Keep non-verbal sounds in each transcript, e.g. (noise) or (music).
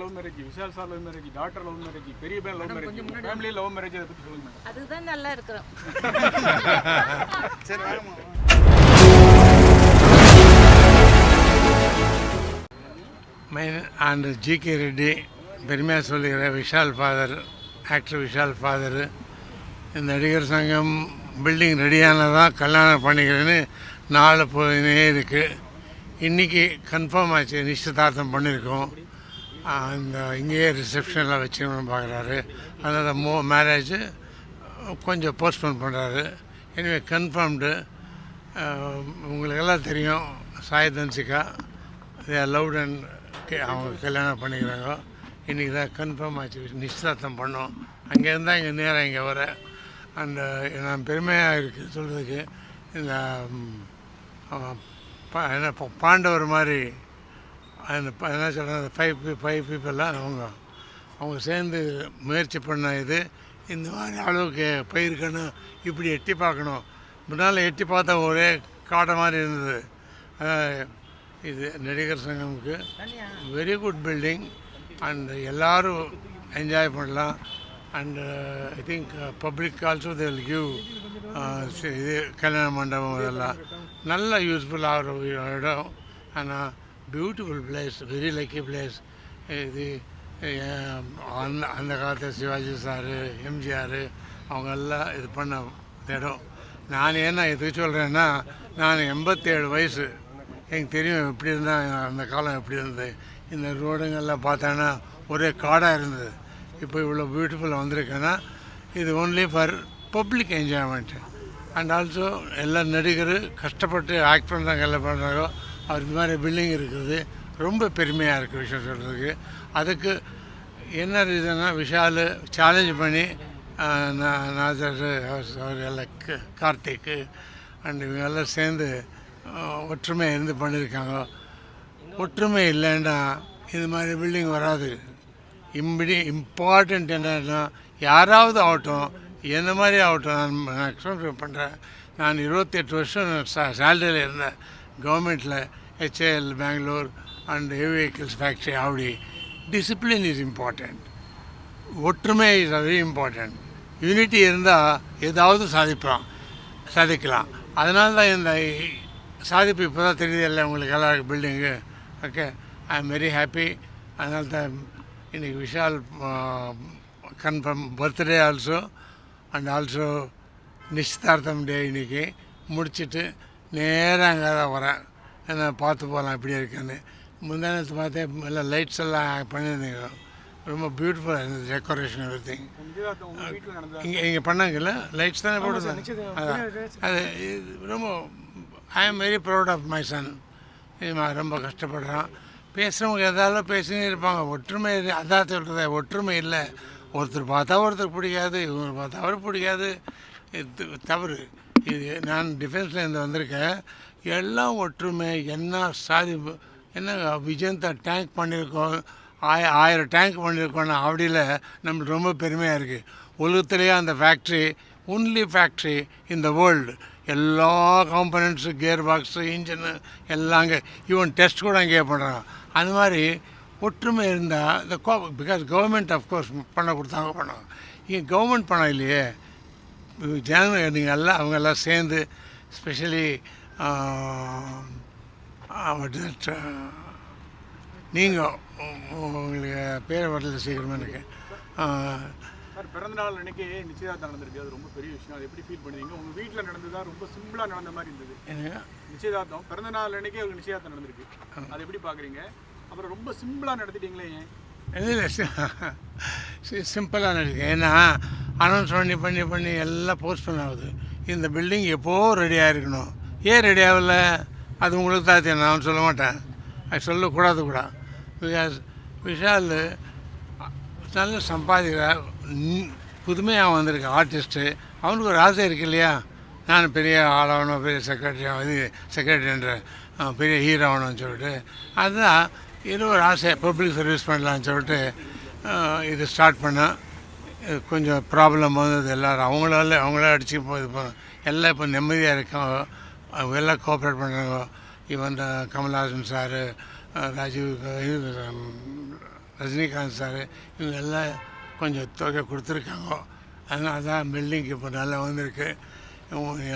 Love marriage Vishal sir love marriage doctor love marriage பெரிய பையன் love marriage family love marriage அதை பற்றி சொல்லுங்க அதுதான் நல்லா இருக்கிறோம். சரி மைன் அண்ட் ஜிகே ரெட்டி பெருமையாக சொல்லுகிற Vishal father actor Vishal father இந்த நடிகர் சங்கம் பில்டிங் ரெடியானதான் கல்யாணம் பண்ணிக்கிறேன்னு நாலு போயினே இருக்குது இன்றைக்கி கன்ஃபார்ம் ஆச்சு நிச்சயதார்த்தம் பண்ணியிருக்கோம் அந்த இங்கேயே ரிசப்ஷனில் வச்சுக்கணும்னு பார்க்குறாரு. அதனால் மோ மேரேஜு கொஞ்சம் போஸ்ட்போன் பண்ணுறாரு எனவே கன்ஃபார்ம்டு உங்களுக்கெல்லாம் தெரியும் Sai Dhanshika. They love and அவங்க கல்யாணம் பண்ணிக்கிறாங்க. இன்றைக்கி தான் கன்ஃபார்ம் ஆச்சு நிச்சயதார்த்தம் பண்ணோம். அங்கேருந்து இங்கே நேராக இங்கே வர. அண்டு நான் பெருமையாக இருக்குது சொல்கிறதுக்கு இந்த என்ன பாண்டவர் மாதிரி அந்த என்ன சொல்கிறது ஃபைவ் ஃபைவ் பீப்புளெலாம் அவங்க அவங்க சேர்ந்து முயற்சி பண்ண இது இந்த மாதிரி அளவுக்கு போயிருக்கணும் இப்படி எட்டி பார்க்கணும். முன்னால் எட்டி பார்த்தா ஒரே காடை மாதிரி இருந்தது. இது நடிகர் சங்கமுக்கு வெரி குட் பில்டிங் அண்ட் எல்லாரும் என்ஜாய் பண்ணலாம். And I think public also they will give இது கல்யாண மண்டபம் இதெல்லாம். நல்ல யூஸ்ஃபுல் ஆகிற இடம். ஆனால் beautiful place very lucky place இது அந்த அந்த காலத்து சிவாஜி சாரு எம்ஜிஆர் அவங்கெல்லாம் இது பண்ண இடம். நான் ஏன்னா எதுக்கு சொல்கிறேன்னா நான் எண்பத்தேழு வயசு. எனக்கு தெரியும் எப்படி இருந்தால் அந்த காலம் எப்படி இருந்தது. இந்த ரோடுங்கள்லாம் பார்த்தோன்னா ஒரே காடாக இருந்தது. இப்போ இவ்வளோ பியூட்டிஃபுல்லாக வந்திருக்கேன்னா இது only for public enjoyment and also எல்லா நடிகர் கஷ்டப்பட்டு ஆக்ட் பண்ணுறாங்க எல்லாம் பண்ணுறாங்க அவர் இந்த மாதிரி பில்டிங் இருக்குது. ரொம்ப பெருமையாக இருக்குது விஷயம் சொல்கிறதுக்கு அதுக்கு என்ன ரீசன்னா விஷால் சேலஞ்ச் பண்ணி ஆஹ், நாசர் அவர் எல்லாம் கார்த்திக்கு அண்ட் இவங்கெல்லாம் சேர்ந்து ஒற்றுமையாக இருந்து பண்ணியிருக்காங்க ஒற்றுமை இல்லைன்னா இது மாதிரி பில்டிங் வராது. இம்படி இம்பார்ட்டண்ட் என்னன்னா யாராவது ஆகட்டும் என்ன மாதிரி ஆகட்டும் நான் நான் எக்ஸ்பிளைன் பண்ணுறேன் நான் இருபத்தெட்டு வருஷம் சேலரியில் இருந்தேன். கவர்மெண்ட்டில் HAL Bangalore and heavy vehicles factory அப்படி டிசிப்ளின் இஸ் இம்பார்ட்டண்ட் ஒற்றுமை இஸ் வெரி இம்பார்ட்டண்ட் யூனிட்டி இருந்தால் ஏதாவது சாதிப்பலாம் சாதிக்கலாம். அதனால தான் இந்த சாதிப்பு இப்போ தான் தெரியுது இல்லை உங்களுக்கு எல்லாம் building okay I am very happy அதனால தான் இன்றைக்கி Vishal confirm birthday also and also நிச்சயதார்த்தம் டே இன்றைக்கி முடிச்சுட்டு நேராக அங்கே தான் வரேன் என்ன பார்த்து போகலாம் எப்படி இருக்குன்னு. முந்தானத்து பார்த்தேன் எல்லாம் லைட்ஸ் எல்லாம் பண்ணியிருந்தீங்க. ரொம்ப பியூட்டிஃபுல்லாக இருந்தது டெக்கரேஷன் எவ்ரி திங் இங்கே இங்கே பண்ணாங்கல்ல? லைட்ஸ் தானே போட்டுருந்தாங்க அதான். அது இது ரொம்ப I am very proud of my son இது மாதிரி ரொம்ப கஷ்டப்படுறான். பேசுகிறவங்க எதாவது பேசினே இருப்பாங்க. ஒற்றுமை அதான் சொல்கிறத ஒற்றுமை இல்லை. ஒருத்தர் பார்த்தா ஒருத்தர் பிடிக்காது இவங்க பார்த்தா அவர் பிடிக்காது. தவறு. இது நான் டிஃபென்ஸில் இருந்து வந்திருக்கேன். எல்லாம் ஒற்றுமை என்ன சாதி என்ன விஜயந்தா டேங்க் பண்ணியிருக்கோம் ஆய ஆயிரம் டேங்க் பண்ணியிருக்கோம்னா அப்படியில் நம்மளுக்கு ரொம்ப பெருமையாக இருக்குது உலகத்திலேயே அந்த factory only factory in the world எல்லா காம்பனண்ட்ஸு கியர் பாக்ஸு இன்ஜினு எல்லாம் அங்கே ஈவன் டெஸ்ட் கூட அங்கேயே பண்ணுறாங்க அந்த மாதிரி ஒற்றுமை இருந்தால் இந்த கோ பிகாஸ் கவர்மெண்ட் அஃப்கோர்ஸ் பண்ண கொடுத்தாங்க பணம். இங்கே கவர்மெண்ட் பணம் இல்லையே. ஜனங்க நீங்கள் எல்லாம் அவங்க எல்லாம் சேர்ந்து ஸ்பெஷலி நீங்கள் உங்களுக்கு பேர் வரல சீக்கிரமாக எனக்கு ஆ, சார் பிறந்த நாள் அன்னைக்கு நிச்சயதார்த்தம் நடந்திருக்கு. அது ரொம்ப பெரிய விஷயம். அது எப்படி ஃபீல் பண்ணுவீங்க? உங்கள் வீட்டில் நடந்ததா ரொம்ப சிம்பிளாக நடந்த மாதிரி இருந்தது. நிச்சயதார்த்தம். பிறந்த நாள் அன்னைக்கே ஒரு நிச்சயதார்த்தம் நடந்திருக்கு. அதை எப்படி பார்க்குறீங்க அப்புறம் ரொம்ப சிம்பிளாக நடத்திட்டீங்களே ஏன்? இல்லை (laughs) சிம்பிளாக நடிக்கும் ஏன்னா அனௌன்ஸ் பண்ணி பண்ணி பண்ணி எல்லாம் போஸ்ட்போன் ஆகுது. இந்த பில்டிங் எப்போது ரெடியாக இருக்கணும் ஏன் ரெடி ஆகல? அது உங்களுக்கு தான் தெரியும். நான் சொல்ல மாட்டேன். அது சொல்லக்கூடாது கூட. பிகாஸ் விஷால் நல்ல சம்பாதிக்கிறார் புதுமையாக வந்திருக்க. ஆர்டிஸ்ட்டு அவனுக்கு ஒரு ஆசை இருக்கு இல்லையா? நான் பெரிய ஆளாகணும் பெரிய செக்ரட்டரி இது செக்ரட்டரின்ற பெரிய ஹீரோ ஆகணும்னு சொல்லிட்டு. அதுதான் இது ஒரு ஆசை. பப்ளிக் சர்வீஸ் பண்ணலான்னு சொல்லிட்டு இது ஸ்டார்ட் பண்ணேன். கொஞ்சம் ப்ராப்ளம் வந்தது எல்லோரும். அவங்களால அவங்களே அடிச்சு இப்போ இது பண்ண எல்லாம் இப்போ நிம்மதியாக இருக்காங்க. அவங்க எல்லாம் கோஆப்ரேட் பண்ணுறாங்க இவன் கமல்ஹாசன் சாரு ராஜீவ் இது ரஜினிகாந்த் சார் இவங்க எல்லாம் கொஞ்சம் தொகை கொடுத்துருக்காங்க. அதனால தான் பில்டிங் இப்போ நல்லா வந்திருக்கு.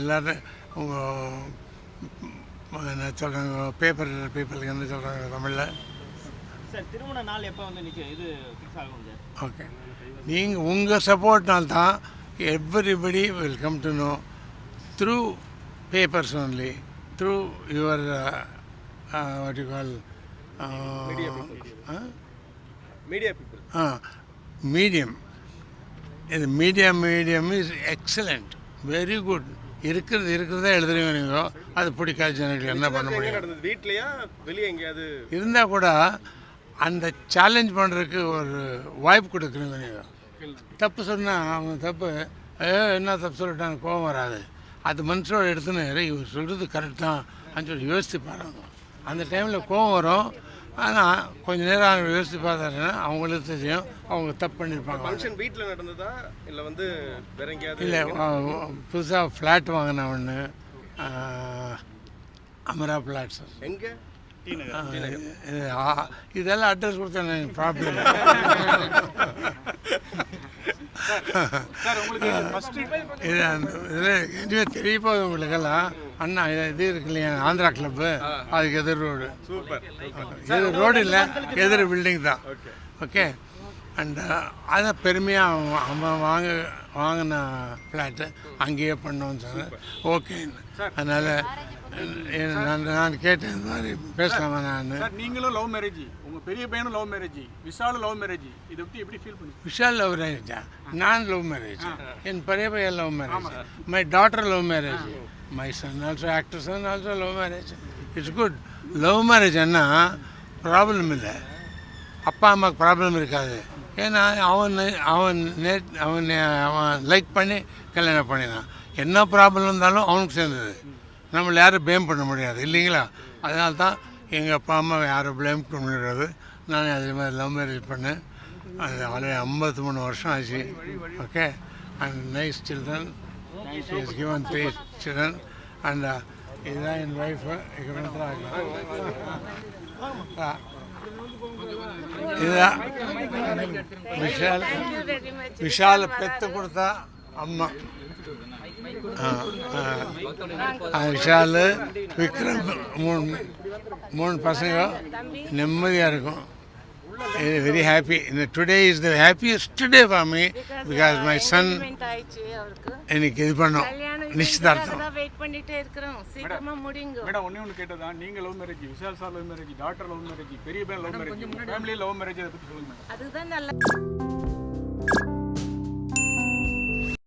எல்லாரும் உங்கள் என்ன சொல்கிறாங்க பேப்பர் பீப்புளுக்கு என்ன சொல்கிறாங்க தமிழில்? சார் திருமண நாள் எப்போ வந்து நிச்சயம் இது ஃபிக்ஸ் ஆகும் சார் ஓகே நீங்கள் உங்கள் சப்போர்ட்னால் தான் everybody will come to know through papers only through your what you call media people medium இது media medium is excellent very good இருக்கிறது இருக்கிறதே எழுதுறீங்க நீங்கள் அது பிடிக்காத ஜனங்களுக்கு என்ன பண்ண முடியும்? வீட்லயா? வெளியே எங்கேயாவது? இருந்தால் கூட அந்த சேலஞ்ச் பண்ணுறதுக்கு ஒரு வாய்ப்பு கொடுக்குறீங்க நீங்கள் தப்பு சொன்னால் அவங்க தப்பு. ஏ என்ன தப்பு சொல்லிட்டாங்க? கோவம் வராது. அது மனசோட எடுத்துன்னு "ஏய், இவர் சொல்கிறது கரெக்ட் தான். அப்படின்னு சொல்லி யோசித்து பாருங்க. அந்த டைமில் கோவம் வரும். ஆனால் கொஞ்ச நேரம் அவங்க யோசித்து பார்த்தாருன்னா அவங்களுக்கு தெரியும். அவங்க தப்பு பண்ணியிருப்பாங்க ஃபங்க்ஷன் வீட்ல நடந்ததா? இல்ல வந்து வேற எங்கேயாவது இல்லை புதுசாக ஃப்ளாட் வாங்கின ஒன்று அமரா ஃப்ளாட்ஸ் எங்க? இதெல்லாம் அட்ரஸ் கொடுத்தா ப்ராப்ளம் சார் இது அந்த இதில் எதுவுமே தெரிய போகுது உங்களுக்கெல்லாம் அண்ணா இது- இருக்கு இல்லையா ஆந்திரா கிளப்பு அதுக்கு எதிர் ரோடு சூப்பர் எதிர் ரோடு இல்லை எதிர் பில்டிங் தான் ஓகே அண்ட் அதை பெருமையாக அவன் அவன் வாங்க வாங்கின ஃப்ளாட்டு அங்கேயே பண்ணோன்னு சொன்னேன் ஓகேன்னு அதனால் நான் நான் கேட்டேன் இந்த மாதிரி பேசலாமா நான். நீங்களும் லவ் மேரேஜ் உங்க பெரிய பையனும் லவ் மேரேஜ் விஷாலும் லவ் மேரேஜ் இதை பத்தி எப்படி ஃபீல் பண்ணி விஷால் லவ் மேரேஜா நான் லவ் மேரேஜ் என் பெரிய பையன் love marriage my daughter love marriage my son also actor son also love marriage it's good love marriage என்ன ப்ராப்ளம் இல்லை. அப்பா அம்மாவுக்கு ப்ராப்ளம் இருக்காது. ஏன்னா அவன் அவன் நே அவன் அவன் லைக் பண்ணி கல்யாணம் பண்ணினான். என்ன ப்ராப்ளம் இருந்தாலும் அவனுக்கு சேர்ந்தது. நம்மளை யாரும் ப்ளேம் பண்ண முடியாது இல்லைங்களா? அதனால தான் எங்கள் அப்பா அம்மா யாரும் ப்ளேம் பண்ண முடியாது. நான் அதே மாதிரி லவ் மேரேஜ் பண்ணேன். அது ஆல்ரெடி ஐம்பத்தி மூணு வருஷம் ஆச்சு. Okay and nice children is given three children and இதுதான் என் ஒய்ஃபு (laughs) இதுதான். விஷால் விஷால் பெத்த கொடுத்தா அம்மா. விஷால் விக்ரம் மூணு மூணு பசங்க. நிம்மதியாக இருக்கும். வெரி ஹாப்பி இந்த today is the happiest day for me because my son engagement ஆயிடுச்சு அவருக்கு. எனக்கு இது பண்ணோம். நிச்சயதார்த்தம். வெயிட் பண்ணிட்டே இருக்கிறோம். சீக்கிரமா முடிங்க. மேடம் ஒண்ணே ஒன்று கேட்டதா? நீங்க love marriage Vishal sir love marriage doctor love marriage பெரிய பையன் love marriage family love marriage அதை பத்தி சொல்லுங்க அதுதான் நல்ல